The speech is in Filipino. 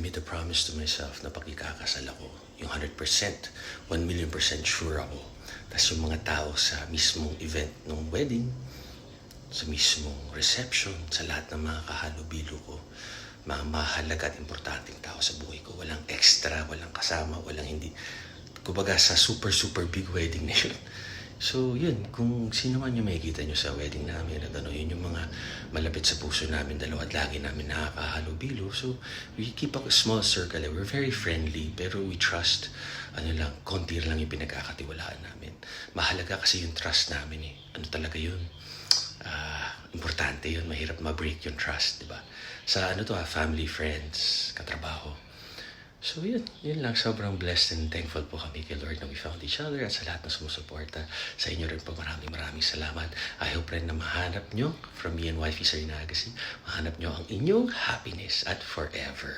made a promise to myself na pag ikakasal ako, yung 100%, 1 million percent sure ako. Tapos yung mga tao sa mismong event ng wedding, sa mismong reception, sa lahat ng mga kahalubilo ko, mga mahalaga at importanteng tao sa buhay ko. Walang extra, walang kasama, walang hindi. Kumbaga sa super, super big wedding na yun. So, yun, kung sino man yung makikita nyo sa wedding namin at ano, yun yung mga malapit sa puso namin dalawa at lagi namin nakakahalubilo. So, we keep a small circle. We're very friendly, pero we trust, ano lang, konti lang yung pinagkakatiwalaan namin. Mahalaga kasi yung trust namin eh. Ano talaga yun? Ah, importante yun. Mahirap ma-break yung trust, di ba? Sa ano to ah, family, friends, katrabaho. So yun, yun lang. Sobrang blessed and thankful po kami kay Lord na we found each other at sa lahat ng sumusuporta. Sa inyo rin po maraming maraming salamat. I hope rin na mahanap nyo from me and Wifey Sir Agassi, mahanap nyo ang inyong happiness at forever.